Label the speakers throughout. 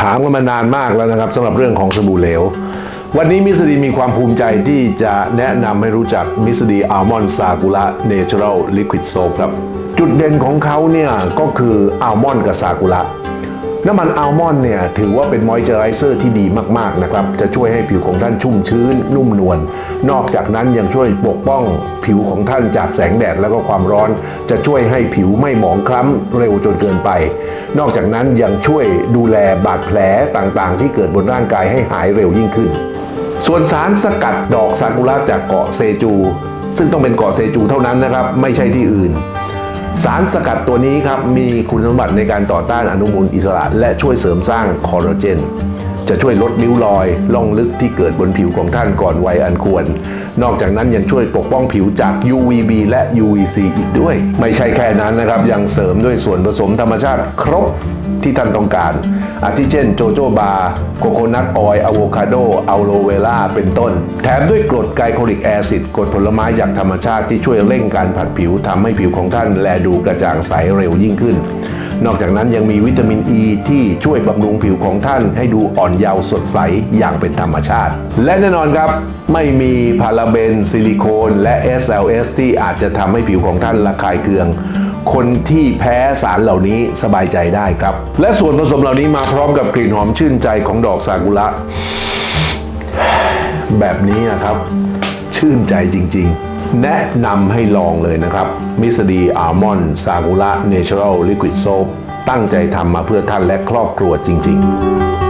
Speaker 1: ถามกันมานานมากแล้วนะครับสำหรับเรื่องของสบู่เหลว วันนี้มิสดีมีความภูมิใจที่จะแนะนำให้รู้จักมิสดีอัลมอนด์ซากุระเนเชอรัลลิควิดโซครับ จุดเด่นของเขาเนี่ยก็คืออัลมอนด์กับซากุระ น้ำมันอัลมอนด์เนี่ยถือว่าเป็นมอยเจอไรเซอร์ที่ดีมากๆนะครับ จะช่วยให้ผิวของท่านชุ่มชื้น นุ่มนวล นอกจากนั้นยังช่วยปกป้องผิวของท่านจากแสงแดดแล้วก็ความร้อน จะช่วยให้ผิวไม่หมองคล้ำเร็วจนเกินไป นอกจากนั้นยังช่วยดูแลบาดแผลต่างๆ ที่เกิดบนร่างกายให้หายเร็วยิ่งขึ้น ส่วนสารสกัดดอกซากุระจากเกาะเซจู ซึ่งต้องเป็นเกาะเซจูเท่านั้นนะครับ ไม่ใช่ที่อื่น สารสกัดตัวนี้ครับมีคุณสมบัติในการต่อต้านอนุมูลอิสระ และช่วยเสริมสร้างคอลลาเจน จะช่วยลดริ้วรอยล่องลึกที่เกิดบนผิวของท่านก่อนวัยอันควร นอกจากนั้นยังช่วยปกป้องผิวจาก UVB และ UVC อีกด้วย ไม่ใช่แค่นั้นนะครับยังเสริมด้วยส่วนผสมธรรมชาติครบที่ท่านต้องการ อาทิเช่นโจโจบาโคโคนัทออยล์อะโวคาโดอัลโลเวล่าเป็นต้น แถมด้วยกรดไกลโคลิกแอซิดกรดผลไม้จากธรรมชาติที่ช่วยเร่งการผัดผิวทำให้ผิวของท่านแลดูกระจ่างใสเร็วยิ่งขึ้น นอกจากนั้นยังมีวิตามินอ e ีที่ช่วยบำรุงผิวของท่านให้ดูอ่อนเยาว์สดใสอย่างเป็นธรรมชาติ และแน่นอนครับ ไม่มีพาราเบน ซิลิโคน และ SLS ที่อาจจะทำให้ผิวของท่านระคายเคือง คนที่แพ้สารเหล่านี้สบายใจได้ครับ และส่วนผสมเหล่านี้มาพร้อมกับกลิ่นหอมชื่นใจของดอกซากุระแบบนี้นะครับ ชื่นใจจริง ๆแนะนำให้ลองเลยนะครับ มิสดีอาร์มอนด์ซากุระเนเชอรัลลิควิดโซปตั้งใจทำมาเพื่อท่านและครอบครัวจริง ๆ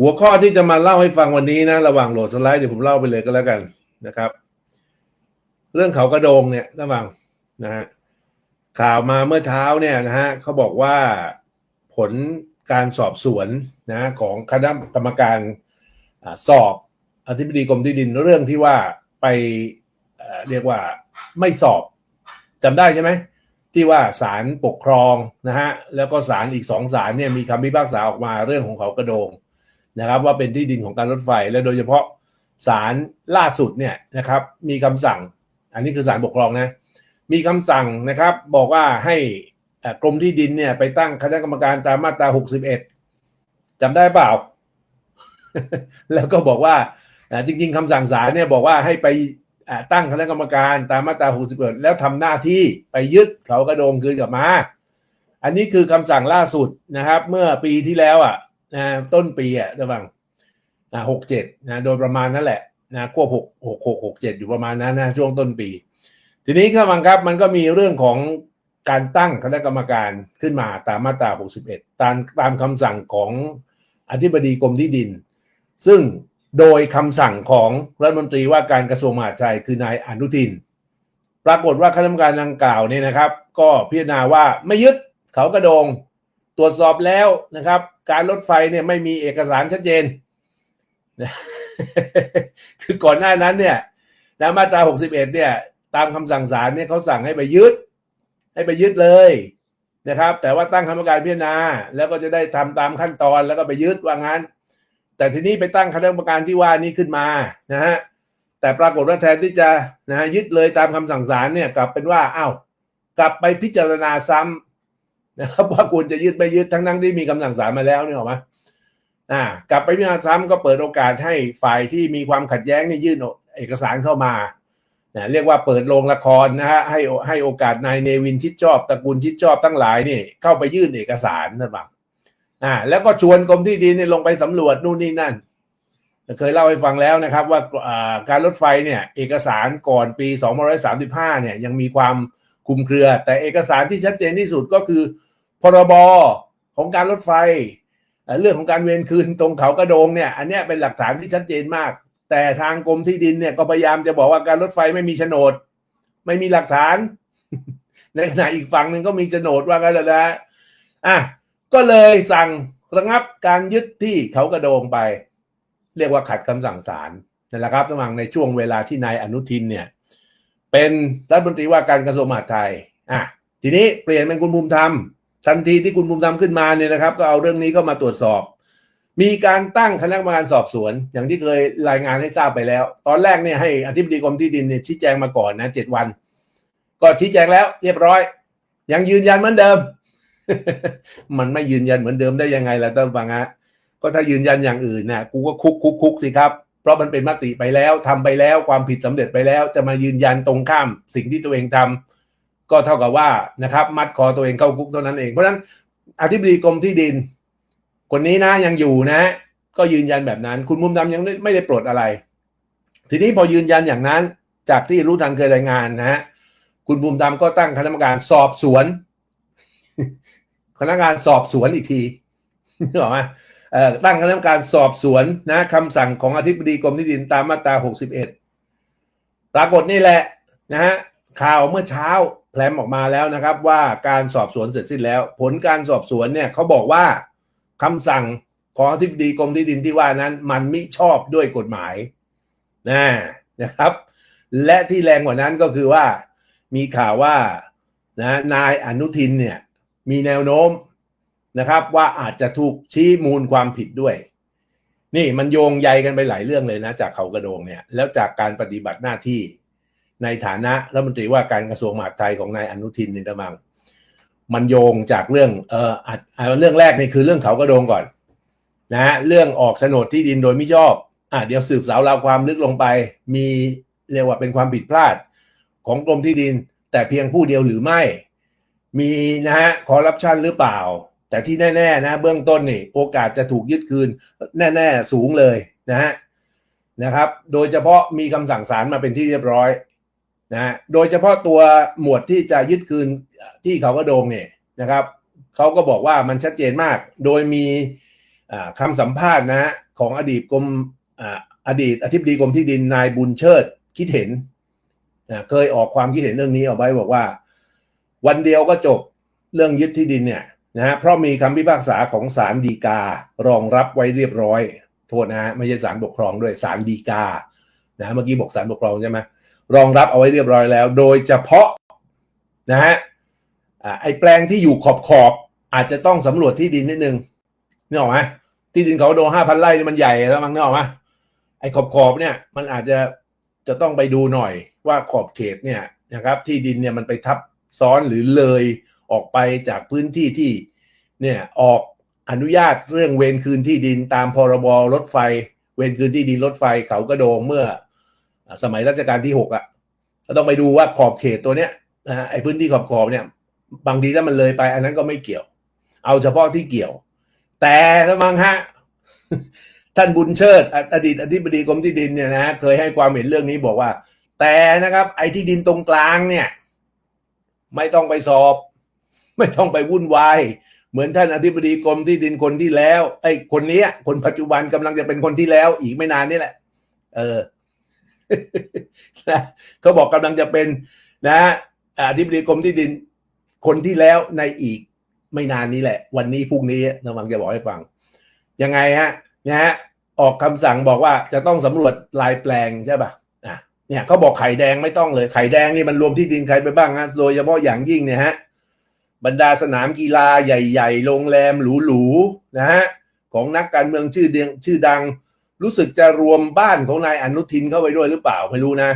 Speaker 2: หัวข้อที่จะมาเล่าให้ฟังวันนี้นะ ระหว่างโหลดสไลด์เดี๋ยวผมเล่าไปเลยก็แล้วกันนะครับ เรื่องเขากระโดงเนี่ยระหว่างนะฮะข่าวมาเมื่อเช้าเนี่ยนะฮะเขาบอกว่าผลการสอบสวนนะของคณะกรรมการอสอบอธิบดีกรมที่ดินเรื่องที่ว่าไปเอ่อเรียกว่าไม่สอบจำได้ใช่ไหมที่ว่าศาลปกครองนะฮะแล้วก็ศาลอีกสองศาลเนี่ยมีคำพิพากษาออกมาเรื่องของเขากระโดง นะครับ ว่าเป็นที่ดินของการรถไฟ และโดยเฉพาะศาลล่าสุดเนี่ยนะครับ มีคำสั่ง อันนี้คือศาลปกครองนะ มีคำสั่งนะครับ บอกว่าให้กรมที่ดินเนี่ยไปตั้งคณะกรรมการตามมาตรา 61จำได้เปล่า แล้วก็บอกว่าจริง ๆคำสั่งศาลเนี่ยบอกว่าให้ไปตั้งคณะกรรมการตามมาตรา 61 แล้วทำหน้าที่ไปยึดเขากระโดงคืนกลับมา อันนี้คือคำสั่งล่าสุดนะครับ เมื่อปีที่แล้วอะ นะต้นปีอะระหว่างนะหกเจ็ดนะโดยประมาณนั่นแหละนะควบหกหกหกหกเจ็ดอยู่ประมาณนั้นนะช่วงต้นปี ทีนี้ครับบังครับมันก็มีเรื่องของการตั้งคณะกรรมการขึ้นมาตามมาตรา 61 ตามตามคำสั่งของอธิบดีกรมที่ดิน ซึ่งโดยคำสั่งของรัฐมนตรีว่าการกระทรวงมหาดไทยคือนายอนุทิน ปรากฏว่าคณะกรรมการดังกล่าวเนี่ยนะครับ ก็พิจารณาว่าไม่ยึดเขากระโดง ตรวจสอบแล้วนะครับ การรถไฟเนี่ยไม่มีเอกสารชัดเจน คือก่อนหน้านั้นเนี่ยนะมาตรา 61 เนี่ย ตามคำสั่งศาลเนี่ยเขาสั่งให้ไปยึด ให้ไปยึดเลยนะครับ แต่ว่าตั้งคณะกรรมการพิจารณา แล้วก็จะได้ทำตามขั้นตอนแล้วก็ไปยึดว่างั้น แต่ทีนี้ไปตั้งคณะกรรมการที่ว่านี้ขึ้นมานะฮะแต่ปรากฏว่าแทนที่จะนะฮะยึดเลยตามคำสั่งศาลเนี่ยกลับเป็นว่าอ้าวกลับไปพิจารณาซ้ำ นะครับว่าควรจะยึดไม่ยึดทั้งนั้นที่มีคำสั่งศาลมาแล้วเนี่ยหรอกไหมอ่ากลับไปพิจารณาซ้ำก็เปิดโอกาสให้ฝ่ายที่มีความขัดแย้งนี่ยื่นเอกสารเข้ามานะเรียกว่าเปิดโรงละครนะฮะให้ให้โอกาสนายเนวินชิดชอบตระกูลชิดชอบทั้งหลายนี่เข้าไปยื่นเอกสารนะบังอ่าแล้วก็ชวนกรมที่ดินเนี่ยลงไปสำรวจนู่นนี่นั่น เคยเล่าให้ฟังแล้วนะครับ ว่าการรถไฟเนี่ยเอกสารก่อนปี2535เนี่ยยังมีความคุมเครือ แต่เอกสารที่ชัดเจนที่สุดก็คือ พรบของการรถไฟ เรื่องของการเวรคืนตรงเขากระโดงเนี่ย อันนี้เป็นหลักฐานที่ชัดเจนมาก แต่ทางกรมที่ดินเนี่ยก็พยายามจะบอกว่าการรถไฟไม่มีโฉนด ไม่มีหลักฐาน ในขณะอีกฝั่งหนึ่งก็มีโฉนดว่ากันแล้วนะอะ
Speaker 3: ก็เลยสั่งระงับการยึดที่เขากระโดงไป เรียกว่าขัดคำสั่งศาลนั่นแหละครับระหว่างในช่วงเวลาที่นายอนุทินเนี่ย เป็นรัฐมนตรีว่าการกระทรวงมหาดไทยอะทีนี้เปลี่ยนเป็นคุณภูมิธรรม ทันทีที่คุณภูมิธรรมขึ้นมาเนี่ยนะครับ ก็เอาเรื่องนี้เข้ามาตรวจสอบ มีการตั้งคณะกรรมการสอบสวน อย่างที่เคยรายงานให้ทราบไปแล้ว ตอนแรกเนี่ยให้อธิบดีกรมที่ดินเนี่ยชี้แจงมาก่อนนะเจ็ดวัน ก็ชี้แจงแล้ว เรียบร้อย ยังยืนยันเหมือนเดิม มันไม่ยืนยันเหมือนเดิมได้ยังไงล่ะท่านฟังฮะก็ถ้ายืนยันอย่างอื่นน่ะกูก็คุกคุกคุกสิครับเพราะมันเป็นมติไปแล้วทำไปแล้วความผิดสำเร็จไปแล้ว จะมายืนยันตรงข้ามสิ่งที่ตัวเองทำ ก็เท่ากับว่านะครับมัดคอตัวเองเข้าคุกเท่านั้นเอง เพราะฉะนั้นอธิบดีกรมที่ดิน คนนี้นะยังอยู่นะ ก็ยืนยันแบบนั้น คุณมุมดำยังไม่ได้ปลดอะไร ทีนี้พอยืนยันอย่างนั้น จากที่รู้ทันเคยรายงานนะฮะคุณภูมิธรรมก็ตั้งคณะกรรมการสอบสวน คณะกรรมการสอบสวนอีกทีนึกออกไหมเอ่อตั้งคณะกรรมการสอบสวนนะคำสั่งของอธิบดีกรมที่ดินตามมาตรา 61 ปรากฏนี่แหละนะฮะข่าวเมื่อเช้า แพรมออกมาแล้วนะครับว่าการสอบสวนเสร็จสิ้นแล้ว ผลการสอบสวนเนี่ยเขาบอกว่าคำสั่งของอธิบดีกรมที่ดินที่ว่านั้น มันมิชอบด้วยกฎหมายนะนะครับ และที่แรงกว่านั้นก็คือว่ามีข่าวว่านะนายอนุทินเนี่ยมีแนวโน้มนะครับ ว่าอาจจะถูกชี้มูลความผิดด้วย นี่มันโยงใยกันไปหลายเรื่องเลยนะ จากเขากระโดงเนี่ยแล้วจากการปฏิบัติหน้าที่ ในฐานะรัฐมนตรีว่าการกระทรวงมหาดไทยของนายอนุทินนี่ตะมัง มันโยงจากเรื่องเอออะเอเรื่องแรกนี่คือเรื่องเขากระโดงก่อนนะฮะเรื่องออกโฉนดที่ดินโดยไม่ชอบอะเดี๋ยวสืบสาวราวความลึกลงไป มีเรียกว่าเป็นความผิดพลาดของกรมที่ดิน แต่เพียงผู้เดียวหรือไม่ มีนะฮะคอร์รัปชันหรือเปล่า แต่ที่แน่ๆนะเบื้องต้นนี่โอกาสจะถูกยึดคืนแน่ๆสูงเลยนะฮะนะครับ โดยเฉพาะมีคำสั่งศาลมาเป็นที่เรียบร้อย นะโดยเฉพาะตัวหมวดที่จะยึดคืนที่เขากระโดงเนี่ยนะครับเขาก็บอกว่ามันชัดเจนมาก โดยมีอ่าคำสัมภาษณ์นะของอดีตกรมอดีตอธิบดีกรมที่ดินนายบุญเชิดคิดเห็นนะเคยออกความคิดเห็นเรื่องนี้ออกไว้บอกว่า วันเดียวก็จบเรื่องยึดที่ดินเนี่ยนะฮะเพราะมีคำพิพากษาของศาลฎีการองรับไว้เรียบร้อย โทษนะฮะไม่ใช่ศาลปกครองด้วยศาลฎีกานะเมื่อกี้บอกศาลปกครองใช่ไหม รองรับเอาไว้เรียบร้อยแล้ว โดยเฉพาะนะฮะไอ้แปลงที่อยู่ขอบขอบอาจจะต้องสำรวจที่ดินนิดนึงนึกออกไหมที่ดินเขาโดห้าพันไร่นี่มันใหญ่แล้วมั้งนึกออกไหมไอ้ขอบขอบเนี่ยมันอาจจะจะต้องไปดูหน่อยว่าขอบเขตเนี่ยนะครับที่ดินเนี่ยมันไปทับซ้อนหรือเลยออกไปจากพื้นที่ที่เนี่ยออกอนุญาตเรื่องเวรคืนที่ดินตามพรบรถไฟ เวรคืนที่ดินรถไฟเขากระโดงเมื่อ สมัยรัชกาลที่หกอะก็ต้องไปดูว่าขอบเขตตัวเนี้ยนะฮะไอ้พื้นที่ขอบขอบๆเนี่ย บางทีถ้ามันเลยไป อันนั้นก็ไม่เกี่ยว เอาเฉพาะที่เกี่ยว แต่ถ้ามังฮะท่านบุญเชิด อดีตอธิบดีกรมที่ดินเนี่ยนะเคยให้ความเห็นเรื่องนี้บอกว่า แต่นะครับ ไอ้ที่ดินตรงกลางเนี่ย ไม่ต้องไปสอบ ไม่ต้องไปวุ่นวายเหมือนท่านอธิบดีกรมที่ดินคนที่แล้ว ไอ้คนนี้คนปัจจุบันกำลังจะเป็นคนที่แล้ว อีกไม่นานนี่แหละ เออ นะเขาบอกกำลังจะเป็นนะอธิบดีกรมที่ดินคนที่แล้วในอีกไม่นานนี้แหละ วันนี้พรุ่งนี้กำลังจะบอกให้ฟัง ยังไงฮะนะฮะออกคำสั่งบอกว่าจะต้องสำรวจลายแปลงใช่ป่ะอะเนี่ยเขาบอกไข่แดงไม่ต้องเลยไข่แดงนี่มันรวมที่ดินใครไปบ้างฮะโดยเฉพาะอย่างยิ่งเนี่ยฮะบรรดาสนามกีฬาใหญ่ ๆ โรงแรมหรูๆนะฮะของนักการเมืองชื่อเดียงชื่อดัง รู้สึกจะรวมบ้านของนายอนุทินเข้าไปด้วยหรือเปล่าไม่รู้นะ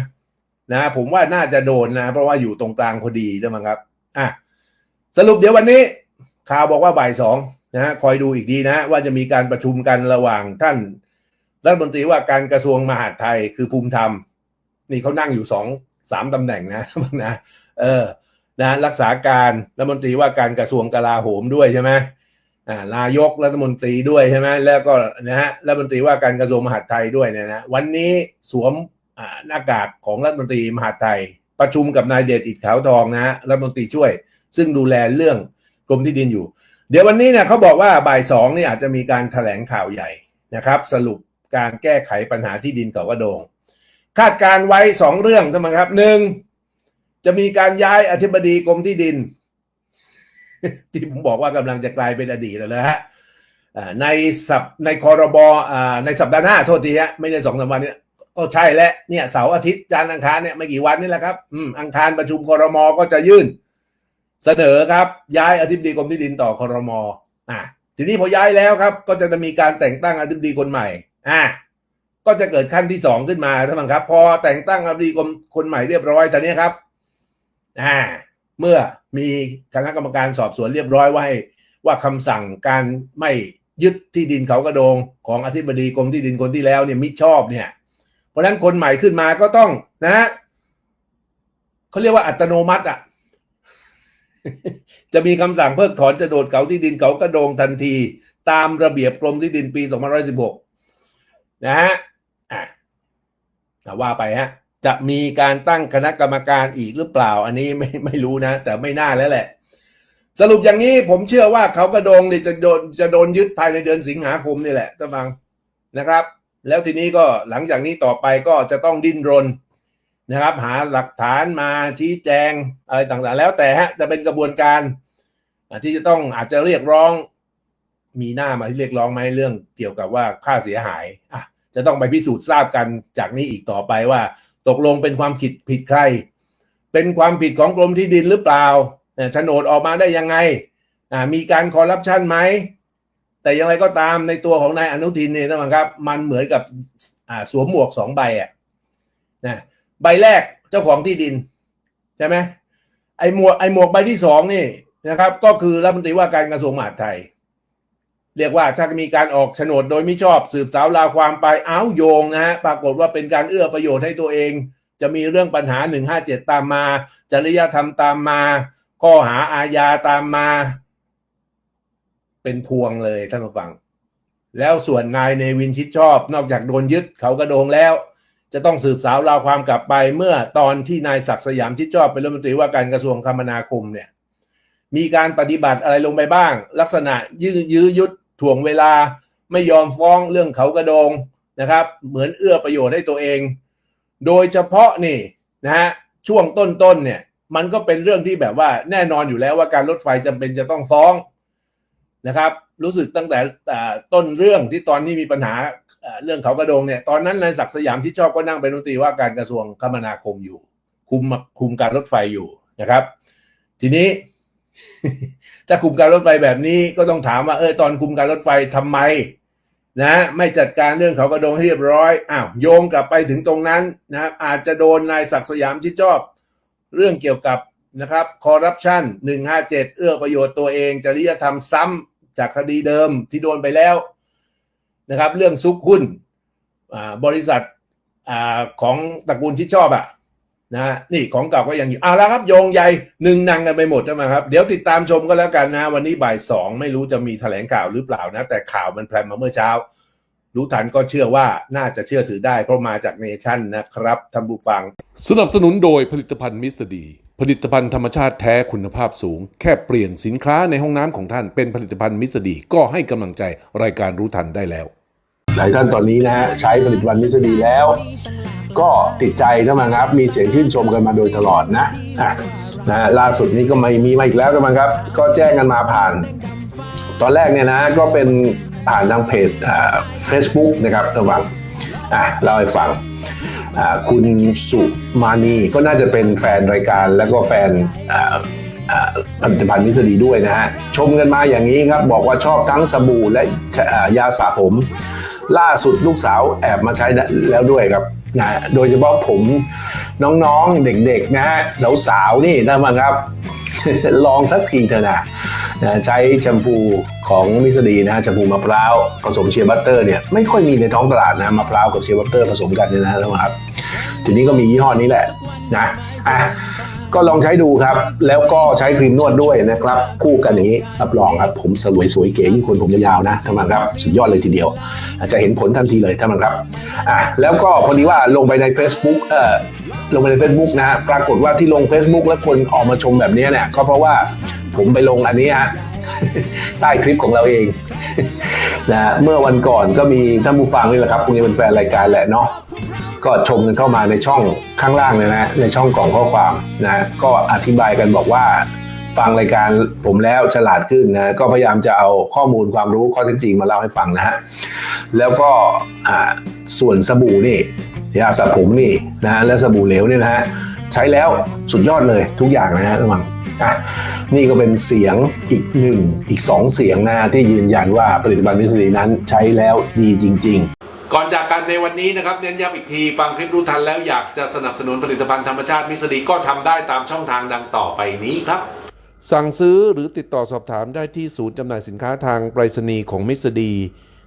Speaker 3: นะ ผมว่าน่าจะโดนนะ เพราะว่าอยู่ตรงกลางพอดีใช่ไหมครับอะสรุปเดี๋ยววันนี้ข่าวบอกว่าบ่ายสองนะฮะคอยดูอีกดีนะ ว่าจะมีการประชุมกันระหว่างท่านรัฐมนตรีว่าการกระทรวงมหาดไทยคือภูมิธรรม นี่เขานั่งอยู่สองสามตำแหน่งนะนะเออนะรักษาการรัฐมนตรีว่าการกระทรวงกลาโหมด้วยใช่ไหม นายกรัฐมนตรีด้วยใช่ไหมแล้วก็นะฮะรัฐมนตรีว่าการกระทรวงมหาดไทยด้วยเนี่ยนะวันนี้สวมอ่าหน้ากากของรัฐมนตรีมหาดไทย ประชุมกับนายเดชอิดขาวทองนะรัฐมนตรีช่วย ซึ่งดูแลเรื่องกรมที่ดินอยู่ เดี๋ยววันนี้เนี่ยเขาบอกว่าบ่ายสองนี่อาจจะมีการแถลงข่าวใหญ่นะครับ สรุปการแก้ไขปัญหาที่ดินเขากระโดง คาดการไว้สองเรื่องท่านผู้ชมครับหนึ่งจะมีการย้ายอธิบดีกรมที่ดิน ที่ผมบอกว่ากำลังจะกลายเป็นอดีตแล้วนะฮะในสัปในคอรบอในสัปดาห์หน้าโทษทีฮะไม่ใช่สองสามวันเนี้ยก็ใช่แล้วเนี่ยเสาร์อาทิตย์จันทร์อังคารเนี่ยไม่กี่วันนี่แหละครับอืมอังคารประชุมคอรมอก็จะยื่น เสนอครับ ย้ายอธิบดีกรมที่ดินต่อคอรมออ่าทีนี้พอย้ายแล้วครับ ก็จะมีการแต่งตั้งอธิบดีคนใหม่อ่าก็จะเกิดขั้นที่สองขึ้นมาท่านผู้ครับ พอแต่งตั้งอธิบดีคนคนใหม่เรียบร้อยตอนนี้ครับอ่าเมื่อ มีคณะกรรมการสอบสวนเรียบร้อยไว้ ว่าคำสั่งการไม่ยึดที่ดินเขากระโดง ของอธิบดีกรมที่ดินคนที่แล้วเนี่ยมิชอบเนี่ย เพราะฉะนั้นคนใหม่ขึ้นมาก็ต้องนะเขาเรียกว่าอัตโนมัติอะจะมีคำสั่งเพิกถอนโฉนดดเขาที่ดินเขากระโดงทันที ตามระเบียบกรมที่ดินปี 2516 นะฮะอะว่าไปฮะ จะมีการตั้งคณะกรรมการอีกหรือเปล่า อันนี้ไม่ไม่รู้นะ แต่ไม่น่าแล้วแหละ สรุปอย่างนี้ผมเชื่อว่าเขากระโดงเนี่ยจะโดนจะโดนยึดภายในเดือนสิงหาคมนี่แหละท่านฟังนะครับ แล้วทีนี้ก็หลังจากนี้ต่อไปก็จะต้องดิ้นรนนะครับ หาหลักฐานมาชี้แจงอะไรต่างๆ แล้วแต่ฮะจะเป็นกระบวนการที่จะต้องอาจจะเรียกร้อง มีหน้ามาที่เรียกร้องไหมเรื่องเกี่ยวกับว่าค่าเสียหายอะจะต้องไปพิสูจน์ทราบกันจากนี้อีกต่อไปว่า ตกลงเป็นความผิดผิดใคร เป็นความผิดของกรมที่ดินหรือเปล่าโฉนดออกมาได้ยังไง มีการคอร์รัปชันไหม แต่อย่างไรก็ตามในตัวของนายอนุทินเนี่ยนะครับ มันเหมือนกับสวมหมวกสองใบอะนะใบแรกเจ้าของที่ดิน ใช่ไหมไอหมวกไอหมวกใบที่สองนี่นะครับ ก็คือรัฐมนตรีว่าการกระทรวงมหาดไทย เรียกว่าถ้ามีการออกโฉนดโดยไม่ชอบสืบสาวราวความไปอ้าวโยงนะฮะปรากฏว่าเป็นการเอื้อประโยชน์ให้ตัวเอง จะมีเรื่องปัญหา 157 ตามมา จริยธรรมตามมา ข้อหาอาญาตามมา เป็นพวงเลยท่านผู้ฟัง แล้วส่วนนายเนวินชิดชอบ นอกจากโดนยึดเขากระโดงแล้ว จะต้องสืบสาวราวความกลับไปเมื่อตอนที่นายศักดิ์สยามชิดชอบเป็นรัฐมนตรีว่าการกระทรวงคมนาคมเนี่ยมีการปฏิบัติอะไรลงไปบ้าง ลักษณะยื้ยื้อยุด ถ่วงเวลาไม่ยอมฟ้องเรื่องเขากระโดงนะครับ เหมือนเอื้อประโยชน์ให้ตัวเอง โดยเฉพาะนี่นะฮะช่วงต้นๆเนี่ยมันก็เป็นเรื่องที่แบบว่าแน่นอนอยู่แล้วว่าการรถไฟจำเป็นจะต้องฟ้องนะครับ รู้สึกตั้งแต่ต้นเรื่องที่ตอนนี้มีปัญหาอ่าเรื่องเขากระโดงเนี่ยตอนนั้นนายศักดิ์สยามที่ชอบก็นั่งเป็นรัฐมนตรีว่าการกระทรวงคมนาคมอยู่ คุมคุมการรถไฟอยู่นะครับ ทีนี้ ถ้าคุมการรถไฟแบบนี้ก็ต้องถามว่าเออตอนคุมการรถไฟทำไม นะ ไม่จัดการเรื่องเขากระโดงให้เรียบร้อยอ้าวโยงกลับไปถึงตรงนั้นนะอาจจะโดนนายศักดิ์สยามชิดชอบ เรื่องเกี่ยวกับนะครับคอร์รัปชัน157เจ็ดเอื้อประโยชน์ตัวเองจริยธรรมซ้ำจากคดีเดิมที่โดนไปแล้วนะครับ เรื่องซุกหุ้นบริษัทอของตระกูลชิดชอบอะ นะฮะนี่ของเก่าก็ยังอยู่เอาละครับโยงใยหนึ่งนางกันไปหมดใช่ไหมครับ เดี๋ยวติดตามชมก็แล้วกันนะ วันนี้บ่ายสองไม่รู้จะมีแถลงข่าวหรือเปล่านะ แต่ข่าวมันแพร่มาเมื่อเช้า รู้ทันก็เชื่อว่าน่าจะเชื่อถือได้ เพราะมาจากเนชั่นนะครับท่านผู้ฟัง
Speaker 2: สนับสนุนโดยผลิตภัณฑ์มิสดี ผลิตภัณฑ์ธรรมชาติแท้คุณภาพสูง แค่เปลี่ยนสินค้าในห้องน้ำของท่านเป็นผลิตภัณฑ์มิสดีก็ให้กำลังใจรายการรู้ทันได้แล้ว
Speaker 1: หลายท่านตอนนี้นะฮะใช้ผลิตภัณฑ์มิสดีแล้ว ก็ติดใจเข้ามาครับ มีเสียงชื่นชมกันมาโดยตลอดนะอะนะฮะล่าสุดนี้ก็ไม่มีมาอีกแล้วกันมาครับ ก็แจ้งกันมาผ่าน ตอนแรกเนี่ยนะก็เป็นผ่านทางเพจเฟซบุ๊กนะครับระว่างอะเล่าให้ฟังอ่าคุณสุมานีก็น่าจะเป็นแฟนรายการแล้วก็แฟนอ่าอ่าผลิตภัณฑ์มิสดีด้วยนะฮะชมกันมาอย่างนี้ครับ บอกว่าชอบทั้งสบู่และอ่ายาสระผม ล่าสุดลูกสาวแอบมาใช้แล้วด้วยครับ นะโดยเฉพาะผมน้องๆเด็กๆนะฮะสาวๆนี่นะมันครับ ลองสักทีเถอะนะนะใช้แชมพูของมิสดีนะฮะแชมพูมะพร้าวผสมเชียร์บัตเตอร์เนี่ยไม่ค่อยมีในท้องตลาดนะมะพร้าวกับเชียร์บัตเตอร์ผสมกันเนี่ยนะครับ ทีนี้ก็มียี่ห้อนี้แหละนะอะก็ลองใช้ดูครับ แล้วก็ใช้ครีมนวดด้วยนะครับ คู่กันอย่างนี้รับรองครับ ผมสลวยสวยเก๋ยิ่งคนผมยาวๆนะท่านผู้ชมครับสุดยอดเลยทีเดียวอาจจะเห็นผลทันทีเลยท่านผู้ชมครับอะแล้วก็พอดีว่าลงไปใน Facebook เอ่อลงไปใน Facebook นะฮะปรากฏว่าที่ลง Facebook แล้วคนออกมาชมแบบนี้เนี่ยก็เพราะว่าผมไปลงอันนี้ฮะใต้คลิปของเราเองนะฮะเมื่อวันก่อนก็มีท่านผู้ฟังนี่แหละครับคงจะเป็นแฟนรายการแหละเนาะ ก็ชมกันเข้ามาในช่องข้างล่างเลยนะในช่องกล่องข้อความนะก็อธิบายกันบอกว่า ฟังรายการผมแล้วฉลาดขึ้นนะก็พยายามจะเอาข้อมูลความรู้ข้อเท็จจริงมาเล่าให้ฟังนะฮะแล้วก็ส่วนสบู่นี่ยาสระผมนี่นะฮะและสบู่เหลวเนี่ยนะฮะใช้แล้วสุดยอดเลยทุกอย่างนะฮะระวังอะนี่ก็เป็นเสียงอีกหนึ่งอีกสองเสียงนะที่ยืนยันว่าผลิตภัณฑ์มิสลีนั้นใช้แล้วดีจริง ๆ
Speaker 2: ก่อนจากกันในวันนี้นะครับเน้นย้ำอีกทีฟังคลิปรู้ทันแล้วอยากจะสนับสนุนผลิตภัณฑ์ธรรมชาติมิสดีก็ทำได้ตามช่องทางดังต่อไปนี้ครับ สั่งซื้อหรือติดต่อสอบถามได้ที่ศูนย์จำหน่ายสินค้าทางไปรษณีย์ของมิสดี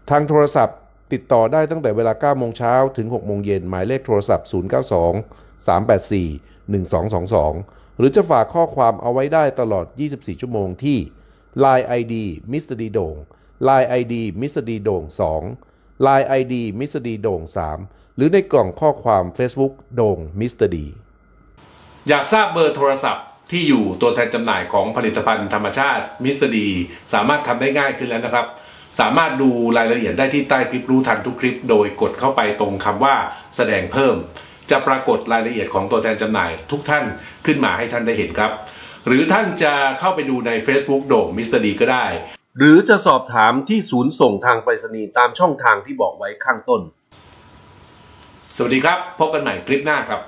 Speaker 2: ทางโทรศัพท์ ติดต่อได้ตั้งแต่เวลา9โมงเช้าถึง6โมงเย็นหมายเลขโทรศัพท์ 092 384 1222 หรือจะฝากข้อความเอาไว้ได้ตลอด 24 ชั่วโมงที่ Line ID มิสดีโด่ง Line ID มิสดีโด่ง2 Line ID มิสดีโด่ง 3 หรือในกล่องข้อความ Facebook โด่งมิสดีอยากทราบเบอร์โทรศัพท์ที่อยู่ตัวแทนจำหน่ายของผลิตภัณฑ์ธรรมชาติมิสดีสามารถทำได้ง่ายขึ้นแล้วนะครับ สามารถดูรายละเอียดได้ที่ใต้คลิปรู้ทันทุกคลิป โดยกดเข้าไปตรงคำว่าแสดงเพิ่ม จะปรากฏรายละเอียดของตัวแทนจำหน่ายทุกท่านขึ้นมาให้ท่านได้เห็นครับ หรือท่านจะเข้าไปดูใน Facebook โด่งมิสเตอร์ดีก็ได้ หรือจะสอบถามที่ศูนย์ส่งทางไปรษณีย์ตามช่องทางที่บอกไว้ข้างต้น สวัสดีครับ พบกันใหม่คลิปหน้าครับ